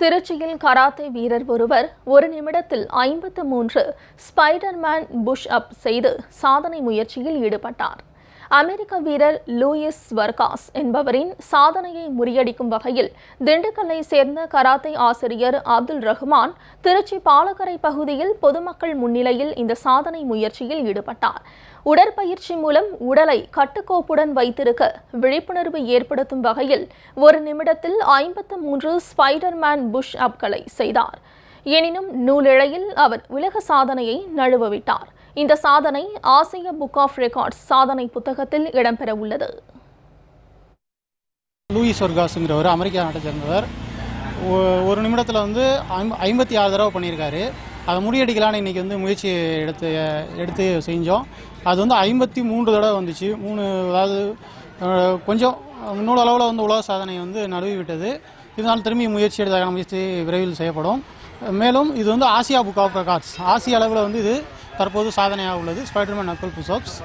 திருச்சியில் கராத்தே வீரர் ஒருவர் ஒரு நிமிடத்தில் ஐம்பத்து மூன்று ஸ்பைடர்மேன் புஷ் அப் செய்து சாதனை முயற்சியில் ஈடுபட்டார். அமெரிக்க வீரர் லூயிஸ் வர்காஸ் என்பவரின் சாதனையை முறியடிக்கும் வகையில் திண்டுக்கல்லை சேர்ந்த கராத்தே ஆசிரியர் அப்துல் ரஹ்மான் திருச்சி பாலக்கரை பகுதியில் பொதுமக்கள் முன்னிலையில் இந்த சாதனை முயற்சியில் ஈடுபட்டார். உடற்பயிற்சி மூலம் உடலை கட்டுக்கோப்புடன் வைத்திருக்க விழிப்புணர்வு ஏற்படுத்தும் வகையில் ஒரு நிமிடத்தில் ஐம்பத்து மூன்று ஸ்பைடர்மேன் புஷ் அப்களை செய்தார். எனினும் நூலிழையில் அவர் உலக சாதனையை நழுவவிட்டார். இந்த சாதனை ஆசிய புக் ஆஃப் ரெக்கார்ட்ஸ் சாதனை புத்தகத்தில் இடம்பெற உள்ளது லூயிஸ் ஒர்காஸுங்கிறவர் அமெரிக்கா நாட்டை சேர்ந்தவர். ஒ- ஒரு நிமிடத்தில் வந்து ஐம்ப- ஐம்பத்தி ஆறு தடவை பண்ணியிருக்காரு. அதை முறியடிக்கலான்னு இன்றைக்கி வந்து முயற்சி எடுத்து எடுத்து செஞ்சோம். அது வந்து ஐம்பத்தி மூன்று தடவை வந்துச்சு. மூணு அதாவது கொஞ்சம் இன்னொரு அளவில் வந்து உலக சாதனை வந்து நழுவி விட்டது இதனால் திரும்பி முயற்சி எடுத்த முயற்சி விரைவில் செய்யப்படும். மேலும் இது வந்து ஆசியா புக் ஆஃப் ரெக்கார்ட்ஸ் ஆசிய அளவில் வந்து இது தற்போது சாதனையாக உள்ளது ஸ்பைடர்மேன் நக்கல் புஷ்அப்ஸ்